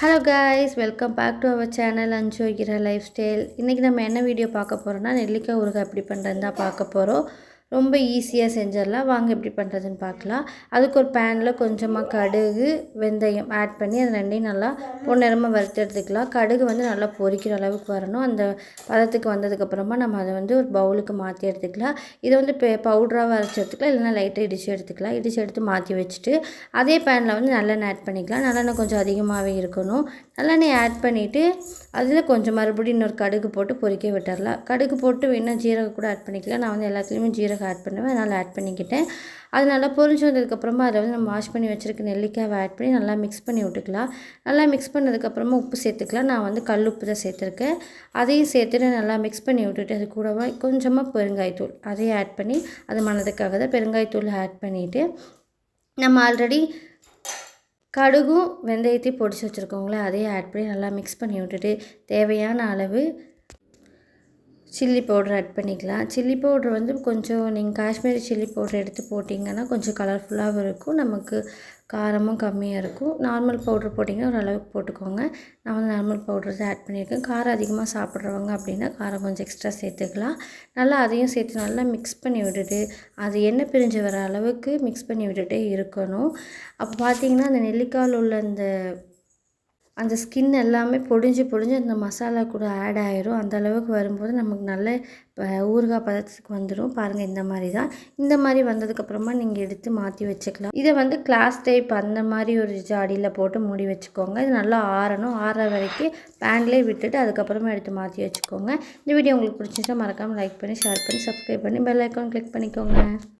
Hello guys welcome back to our channel அஞ்சு வைக்கிற life style இன்றைக்கி நம்ம என்ன வீடியோ பார்க்க போகிறோன்னா நெல்லிக்காய் ஊறுகாய் எப்படி பண்ணுறதுன்னு தான் பார்க்க போகிறோம் ரொம்ப ஈஸியாக செஞ்சிடலாம். வாங்க எப்படி பண்ணுறதுன்னு பார்க்கலாம். அதுக்கு ஒரு பேனில் கொஞ்சமாக கடுகு வெந்தயம் ஆட் பண்ணி அது ரெண்டையும் நல்லா பொன்னிறமாக வறுத்து எடுத்துக்கலாம். கடுகு வந்து நல்லா பொரிக்கிற அளவுக்கு வரணும். அந்த பதத்துக்கு வந்ததுக்கப்புறமா நம்ம அதை வந்து ஒரு பவுலுக்கு மாற்றி எடுத்துக்கலாம். இதை வந்து இப்போ பவுடராக அரைச்சி எடுத்துக்கலாம். இல்லைனா லைட்டாக இடித்து எடுத்துக்கலாம். இடித்து எடுத்து மாற்றி வச்சுட்டு அதே பேனில் வந்து நல்லெண்ணெய் ஆட் பண்ணிக்கலாம். நல்லெண்ணெய் கொஞ்சம் அதிகமாகவே இருக்கணும். நல்லெண்ணெய் ஆட் பண்ணிவிட்டு அதில் கொஞ்சம் மறுபடியும் இன்னொரு கடுகு போட்டு பொரிக்க விட்டுறலாம். கடுகு போட்டு வேணால் ஜீரகம் கூட ஆட் பண்ணிக்கலாம். நான் வந்து எல்லாத்துலேயுமே ஜீரகம் ஆட் பண்ணுவேன். அதனால் ஆட் பண்ணிக்கிட்டேன். அது நல்லா பொரிஞ்சு வந்ததுக்கப்புறமா அதை வந்து நம்ம வாஷ் பண்ணி வச்சுருக்க நெல்லிக்காவை ஆட் பண்ணி நல்லா மிக்ஸ் பண்ணி விட்டுக்கலாம். நல்லா மிக்ஸ் பண்ணதுக்கப்புறமா உப்பு சேர்த்துக்கலாம். நான் வந்து கல் உப்பு தான் சேர்த்துருக்கேன். அதையும் சேர்த்துட்டு நல்லா மிக்ஸ் பண்ணி விட்டுட்டு அது கூடவா கொஞ்சமாக பெருங்காய்த்தூள் அதையும் ஆட் பண்ணி அது மனதுக்காக தான் பெருங்காய்த்தூள் ஆட் பண்ணிவிட்டு நம்ம ஆல்ரெடி கடுகும் வெந்தயத்தையும் பொடிச்சு வச்சுருக்கோங்களே அதையும் ஆட் பண்ணி நல்லா மிக்ஸ் பண்ணி விட்டுட்டு தேவையான அளவு சில்லி பவுடர் ஆட் பண்ணிக்கலாம். சில்லி பவுடர் வந்து கொஞ்சம் நீங்கள் காஷ்மீரி சில்லி பவுடர் எடுத்து போட்டிங்கன்னா கொஞ்சம் கலர்ஃபுல்லாகவும் இருக்கும். நமக்கு காரமும் கம்மியாக இருக்கும். நார்மல் பவுடர் போட்டிங்கன்னா ஓரளவுக்கு போட்டுக்கோங்க. நான் வந்து நார்மல் பவுடர் தான் ஆட் பண்ணியிருக்கேன். காரம் அதிகமாக சாப்பிட்றவங்க அப்படின்னா காரம் கொஞ்சம் எக்ஸ்ட்ரா சேர்த்துக்கலாம். நல்லா அதையும் சேர்த்து நல்லா மிக்ஸ் பண்ணி விட்டுட்டு அது எண்ணெய் பிரிஞ்சு வர அளவுக்கு மிக்ஸ் பண்ணி விட்டுட்டே இருக்கணும். அப்போ பார்த்தீங்கன்னா அந்த நெல்லிக்காயில் உள்ள அந்த அந்த ஸ்கின் எல்லாமே பொடிஞ்சு பொடிஞ்சு அந்த மசாலா கூட ஆட் ஆயிரும். அந்த அளவுக்கு வரும்போது நமக்கு நல்ல ஊறுகாய் பதத்துக்கு வந்துடும் பாருங்கள் இந்த மாதிரி தான் இந்த மாதிரி வந்ததுக்கப்புறமா நீங்கள் எடுத்து மாற்றி வச்சுக்கலாம். இதை வந்து கிளாஸ் டைப் அந்த மாதிரி ஒரு ஜாடியில் போட்டு மூடி வச்சுக்கோங்க. இது நல்லா ஆறணும். ஆற வரைக்கும் பேன்லேயே விட்டுட்டு அதுக்கப்புறமா எடுத்து மாற்றி வச்சுக்கோங்க. இந்த வீடியோ உங்களுக்கு பிடிச்சிச்சா மறக்காமல் லைக் பண்ணி ஷேர் பண்ணி சப்ஸ்கிரைப் பண்ணி பெல் ஐக்கான் கிளிக் பண்ணிக்கோங்க.